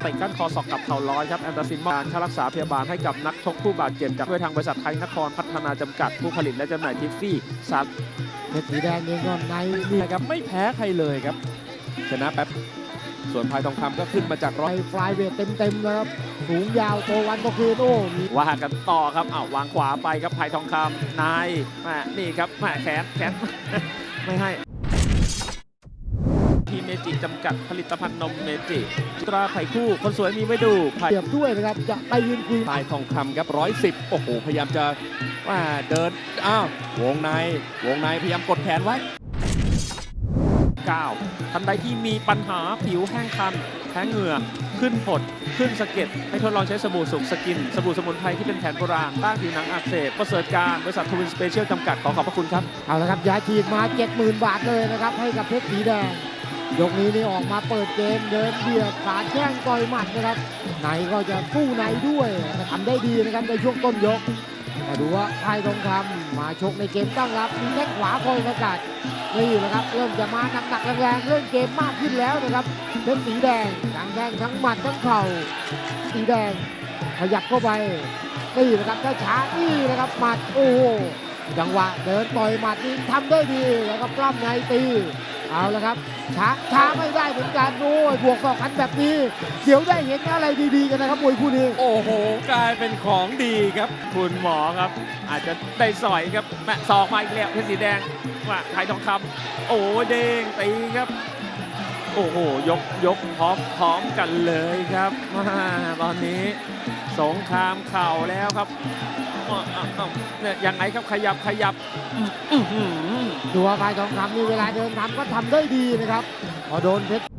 เตะก้านคอศอกกับเข่าร้อยครับแอนตาซินมอบการค่ารักษาพยาบาลให้กับนักชกผู้บาดเจ็บจากด้วยทางบริษัทไทยนครพัฒนาจำกัดผู้ผลิตและจำหน่ายทิฟฟี่สารเพชรสีแดงเองก็ในนี่นะครับไม่แพ้ใครเลยครับ ชนะแป๊บส่วนพายทองคำก็ขึ้นมาจากไปร้อยฟลายเวทเต็มๆเลยครับสูงยาวโตวันก็คือโอ้มีว่ากันต่อครับอ้าววางขวาไปครับไผ่ทองคำนายแม่นี่ครับแม่แขนแขนไม่ให้ทีมเม จิจำกัดผลิตภัณฑ์นมเมจิตราไผ่คู่คนสวยมีไว้ดูไผ่เปรียบด้วยนะครับ จะไปยืนคุยพายทองคำครับร้อยสิบโอ้โห พยายามจะว่าเดิน อ้าว วงใน วงในพยายามกดแขนไว้ 9 ทันใดที่มีปัญหาผิวแห้งคันแพ้เหงื่อ ขึ้นผด ขึ้นสะเก็ด ให้ทดลองใช้สบู่สุกสกิน สบู่สมุนไพรที่เป็นแผนโบราณ ต้านผิวหนังอักเสบประเสริฐการ บริษัททวินสเปเชียลจำกัด ขอขอบพระคุณครับ เอาละครับ ยาฉีดมา 70,000 บาทเลยนะครับ ให้กับเพชรสีแดง ยกนี้นี่ออกมาเปิดเกมเดินเบียดขาแข้งต่อยหมัดนะครับในก็จะสู้ในด้วยแต่ทำได้ดีนะครับในช่วงต้นยกมาดูว่าไทยทองคำมาชกในเกมตั้งรับมีแข้งขวาคอยสกัดนี่นะครับเริ่มจะมาหนักๆแรงๆเล่นเกมมากขึ้นแล้วนะครับเพชรสีแดงทั้งแข้งทั้งหมัดทั้งเข่าสีแดงขยับเข้าไปนี่นะครับช้านี่นะครับหมัดโอ้จังหวะเดินต่อยหมัดนี่ทำได้ดีแล้วก็ปล้ำในตี เอาละครับช้าช้าไม่ได้เหมือนกันโอ้ยบวกสองพันแบบนี้ เดี๋ยวได้เห็นอะไรดีๆกันนะครับมวยคู่นี้โอ้โห กลายเป็นของดีครับ คุณหมอครับ อาจจะได้สอยครับแม่สอกมาอีกแล้วเพชรสีแดงว่าไผ่ทองคำโอ้เด้งตีครับโอ้โห ยกยกพร้อมพร้อมกันเลยครับมาตอนนี้สงครามเข่าแล้วครับ เนี่ยยังไงครับขยับขยับดูว่าพายทองคำนี่เวลาเดินทำก็ทำได้ดีนะครับพอโดนเพชร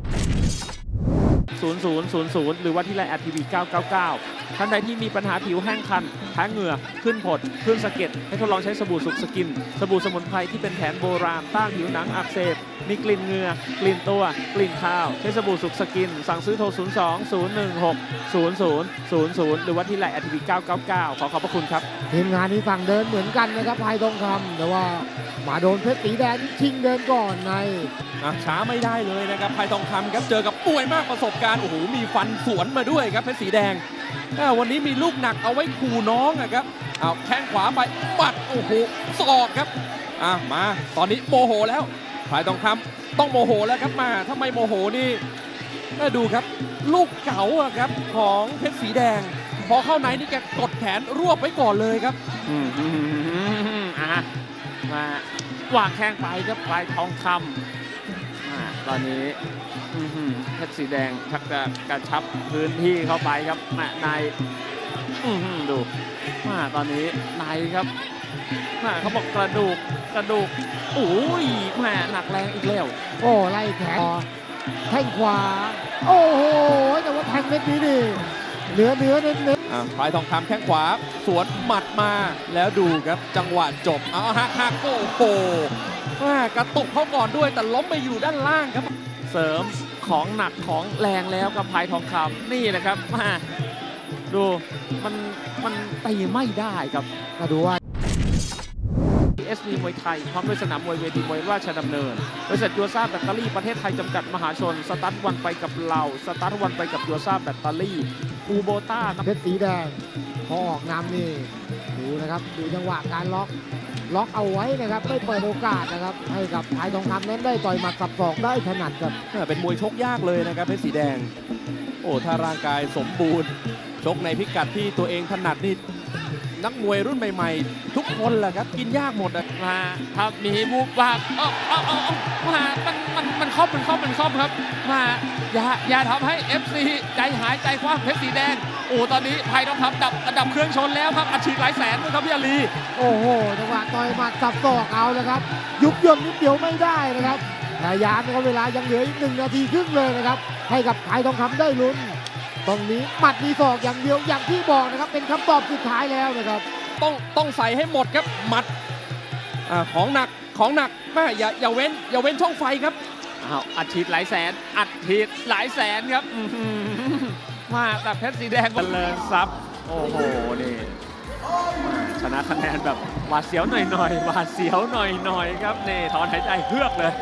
0000 หรือว่าที่ไลน์แอดทีวี999 ท่านใดที่มีปัญหาผิวแห้งคันแพ้เหงื่อ ขึ้นผด ขึ้นสะเก็ด ให้ทดลองใช้สบู่สุกสกิน สบู่สมุนไพรที่เป็นแผนโบราณ ต้านผิวหนังอักเสบ มีกลิ่นเหงื่อ กลิ่นตัว กลิ่นข้าว ใช้สบู่สุกสกิน สั่งซื้อโทร 02 016 0000 หรือว่าที่ไลน์แอดทีวี999 ขอขอบพระคุณครับ ทีมงานนี้สั่งเดินเหมือนกันนะครับพายทองคำแต่ว่ามาโดนเพชรสีแดงนี่ชิงเดินก่อนในอะช้าไม่ได้เลยนะครับพายทองคำครับ เจอกับป่วยมากประสบการณ์การโอ้โหมีฟันสวนมาด้วยครับเพชรสีแดงวันนี้มีลูกหนักเอาไว้ขู่น้องอะครับเอาแข้งขวาไปปัดโอ้โหศอกครับอะมาตอนนี้โมโหแล้วพายทองคำต้องโมโหแล้วครับมาถ้าไม่โมโหนี่น่าดูครับ ลูกเก๋าครับของเพชรสีแดง พอเข้าในนี่แกกดแขนรวบไว้ก่อนเลยครับอืมอะมาวางแข้งไปครับปลายทองคำ ตอนนี้เพชรสีแดงชักจะกระชับพื้นที่เข้าไปครับแม่ในดูมาตอนนี้ในครับมาเขาบอกกระดูกกระดูกโอ้ยแม่หนักแรงอีกแล้ว โอ้ไล่แขนแข้งขวา โอ้โหแต่ว่าแทงเม็ดนี้นี่ เนื้อเนื้อเน้นเน้นอ่าพลายทองคำแข้งขวา สวนหมัดมาแล้วดูครับจังหวะจบเอาหักหักโอ้โหว่ากระตุกเขาก่อนด้วยแต่ล้มไปอยู่ด้านล่างครับ เสริมของหนักของแรงแล้วกับพายทองคำนี่นะครับมาดูมันมันตีไม่ได้ครับมาดูว่าเอสมีมวยไทยพร้อมด้วยสนามมวยเวทีมวยราชดำเนินบริษัทยูซ่าแบตเตอรี่ประเทศไทยจำกัดมหาชน สตาร์ทวันไปกับเรา สตาร์ทวันไปกับยูซ่าแบตเตอรี่ คูโบต้านะเพชรสีแดงพอออกนำนี่ดูนะครับดูจังหวะการล็อกล็อกเอาไว้นะครับไม่เปิดโอกาสนะครับให้กับพายทองคำนั้นได้ต่อยหมัดสับศอกได้ถนัดครับอ่าเป็นมวยชกยากเลยนะครับเพชรสีแดง โอ้ถ้าร่างกายสมบูรณ์ชกในพิกัดที่ตัวเองถนัดนี่นักมวยรุ่นใหม่ ๆ ทุกคนแหละครับกินยากหมดอะมาถ้ามีมูฟบา ครอบมันครอบมันครอบครับ มาอย่าอย่าทำให้ FC ใจหายใจคว้างเพชรสีแดงโอ้ตอนนี้ไผ่ทองคำดับดับเครื่องชนแล้วครับอัดฉีดหลายแสนด้วยครับพี่อาลีโอ้โหจังหวะต่อยหมัดสับศอกเอาเลยครับ ยุบย่นนิดเดียวไม่ได้นะครับพยายามนะครับเวลายังเหลืออีกหนึ่งนาทีครึ่งเลยนะครับ ให้กับพายทองคำได้ลุ้นตรงนี้หมัดมีศอกอย่างเดียวอย่างที่บอกนะครับ เป็นคำตอบสุดท้ายแล้วนะครับ ต้องต้องใส่ให้หมดครับหมัดอาของหนักของหนักแม่อย่าอย่าเว้นอย่าเว้นช่องไฟครับ อ้าวอัดฉีดหลายแสน อัดฉีดหลายแสนครับมาแต่เพชรสีแดงเจริญทรัพย์โอ้โหนี่ชนะคะแนนแบบหวาดเสียวหน่อยๆหวาดเสียวหน่อยๆครับนี่ถอนหายใจเฮือกเลย